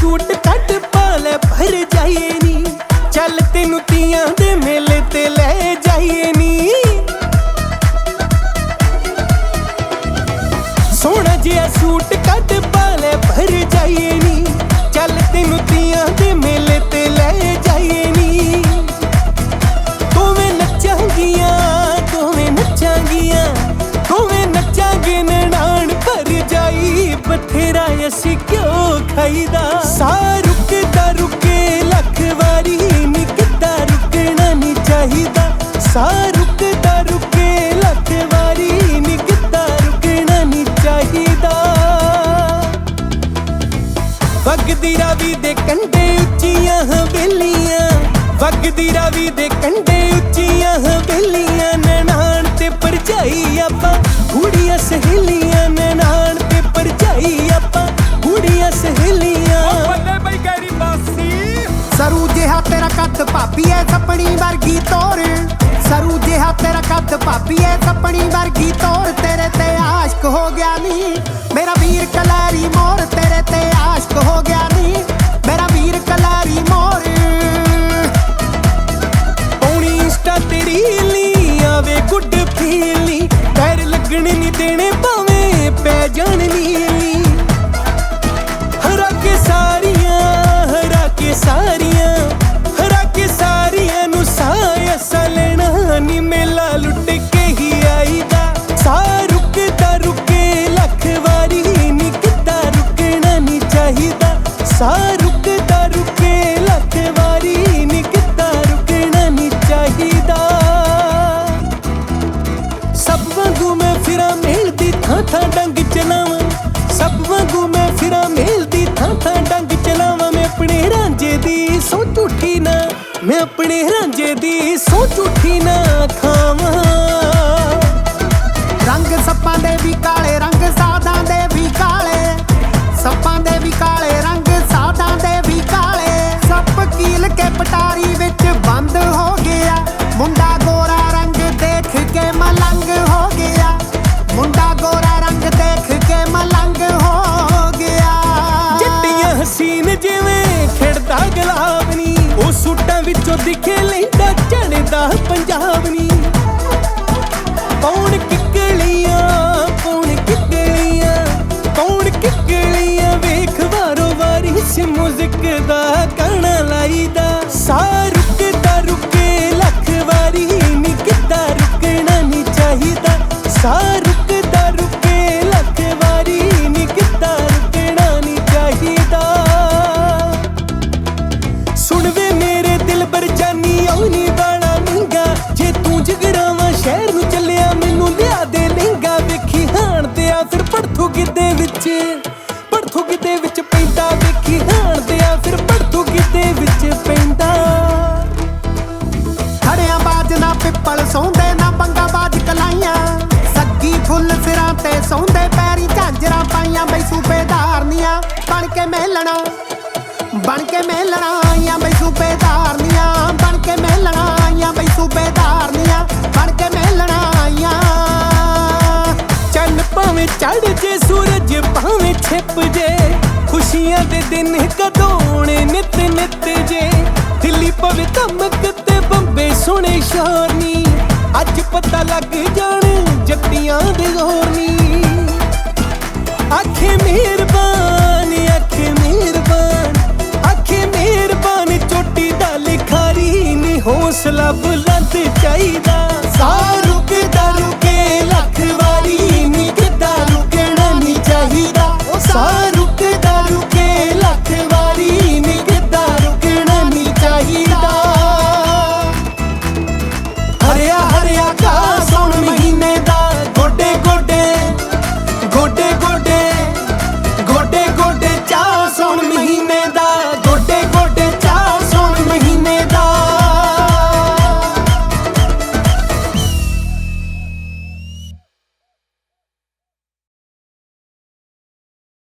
Suit ਕੱਟ ਪਾ ਲੈ ਭਰ ਜਾਈਏ ਨੀ। ਚੱਲ ਤੈਨੂੰ ਤੀਆਂ ਦੇ ਮੇਲੇ ਤੇ ਲੈ ਜਾਈਏ ਨੀ। ਸੋਹਣਾ ਜਿਹਾ ਸੂਟ ਕੱਟ ਪਾ ਲੈ ਭਰ ਜਾਈਏ ਨੀ। ਚੱਲ ਤੈਨੂੰ ਤੀਆਂ ਦੇ ਮੇਲੇ ਤੇ ਲੈ ਜਾਈਏ ਨੀ। ਦੋਵੇਂ ਨੱਚਾਂਗੀਆਂ ਦੋਵੇਂ ਨੱਚਾਂਗੀਆਂ। ਦੋਵੇਂ ਨੱਚਾਂਗੇ ਨਨਾਣ, ਭਰ ਜਾਈ। ਬਥੇਰਾ ਅਸੀਂ ਕਿਉਂ ਖਾਈਦਾ? ਵਗਦੀ ਰਾਵੀ ਦੇ ਕੰਢੇ ਉੱਚੀਆਂ ਹਵੇਲੀਆਂ ਨਨਾਣ ਤੇ ਪਰਚਾਈ ਆਪਾਂ। ਕੁੜੀਆਂ ਸਹੇਲੀਆਂ ਨਨਾਣ ਤੇ ਪਰਚਾਈ ਆਪਾਂ। ਕੁੜੀਆਂ ਸਹੇਲੀਆਂ। ਬੱਲੇ ਬਈ ਗੈਰੀ ਮਾਸੀ। ਸਰੂ ਜਿਹਾ ਤੇਰਾ ਕੱਦ ਭਾਬੀ ਐ ਸੱਪਣੀ ਵਰਗੀ ਤੋਰ। ਸਰੂ ਜਿਹਾ ਤੇਰਾ ਕੱਦ ਭਾਬੀ ਐ ਸੱਪਣੀ ਵਰਗੀ ਤੋਰ। ਤੇਰੇ ਤੇ ਆਸ਼ਕ ਹੋ ਗਿਆ ਨੀ। ਮੇਰਾ ਵੀਰ ਕਲਾਰੀ ਮੋਰ ਤੇਰੇ ਤੇ ਆਸ਼ਕ ਹੋ ਗਿਆ ਭਾਵੇਂ ਪੈ ਹਰਾ ਕੇ ਸਾਰੀਆਂ, ਹਰਾ ਕੇ ਸਾਰੀਆਂ, ਹਰਾ ਕੇ ਸਾਰੀਆਂ ਨੂੰ ਸਾਇਆ ਸਲਣਾ ਨੀ ਮੇਲਾ ਲੁੱਟ ਕੇ ਹੀ ਆਈਦਾ। ਸਾ ਰੁਕਦਾ ਰੁਕੇ, ਲੱਖ ਵਾਰੀ ਨੀ ਕਿੱਦਾਂ ਰੁਕਣਾ ਨੀ ਚਾਹੀਦਾ। ਸਾ ਮੈਂ ਫਿਰਾਂ ਮਿਲਦੀ ਥਾਂ ਥਾਂ ਡੰਗ ਚਲਾਵਾਂ। ਸਭ ਵਾਂਗੂ ਮੈਂ ਫਿਰਾਂ ਮਿਲਦੀ ਥਾਂ ਥਾਂ ਡੰਗ ਚਲਾਵਾਂ। ਮੈਂ ਆਪਣੇ ਰਾਂਝੇ ਦੀ ਸੋ ਝੂਠੀ ਨਾ, ਮੈਂ ਆਪਣੇ ਰਾਂਝੇ ਦੀ ਸੋ ਝੂਠੀ ਨਾ ਖਾਵਾਂ। ਰੰਗ ਸੱਪਾਂ ਦੇ ਵੀ ਕਾਲੇ, ਰੰਗ ਸਾਦਾਂ ਦੇ ਵੀ ਕਾਲੇ। ਸੱਪਾਂ ਦੇ ਵੀ ਕਾਲੇ, ਰੰਗ ਸਾਦਾਂ ਦੇ ਵੀ ਕਾਲੇ। ਸੱਪ ਕੀਲ ਕੇ ਪਟਾਰੀ ਵਿੱਚ ਬੰਦ ਹੋ ਪੰਜਾਬ ਨੀ ਪਿੱਪਲ ਸੌਂਦੇ ਨਾ ਬੰਗਾ ਬਾਜ ਕਲਾਈਆਂ। ਸੱਗੀ ਫੁੱਲ ਸਿਰਾਂ ਤੇ ਸੌਂਦੇ, ਪੈਰੀ ਝਾਂਜਰਾਂ ਪਾਈਆਂ ਬਈ ਸੂਬੇਦਾਰਨੀਆਂ ਬਣ ਕੇ ਮੇਲਣਾ, ਬਣ ਕੇ ਮੇਲਣਾ ਆਈਆਂ ਬਈ ਸੂਬੇਦਾਰਨੀਆਂ ਬਣ ਕੇ ਮੇਲਣਾ ਆਈਆਂ ਬਈ ਸੂਬੇਦਾਰਨੀਆਂ ਬਣ ਕੇ ਮੇਲਣਾ ਆਈਆਂ। ਚੰਨ ਭਾਵੇਂ ਚੜ ਜੇ ਸੂਰਜ, ਭਾਵੇਂ ਛਿਪ ਜੇ, ਖੁਸ਼ੀਆਂ ਦੇ ਦਿਨ ਕਦੋਣੇ ਨਿਤ ਨਿਤ ਜੇ। ਦਿੱਲੀ ਪਵੇ ਧਮਕ ਸੁਣੇ ਸ਼ੋਰ ਨੀ ਅੱਜ ਪਤਾ ਲੱਗ ਜਾਣ ਜੱਟੀਆਂ ਦੇ ਜ਼ੋਰ ਨੀ ਆਖੇ ਮਿਹਰਬਾਨ ਆਖੇ ਮਿਹਰਬਾਨ ਆਖੇ ਮਿਹਰਬਾਨ, ਚੋਟੀ ਦਾ ਲਿਖਾਰੀ ਨੀ, ਹੌਸਲਾ ਬੁਲੰਦ ਚਾਹੀ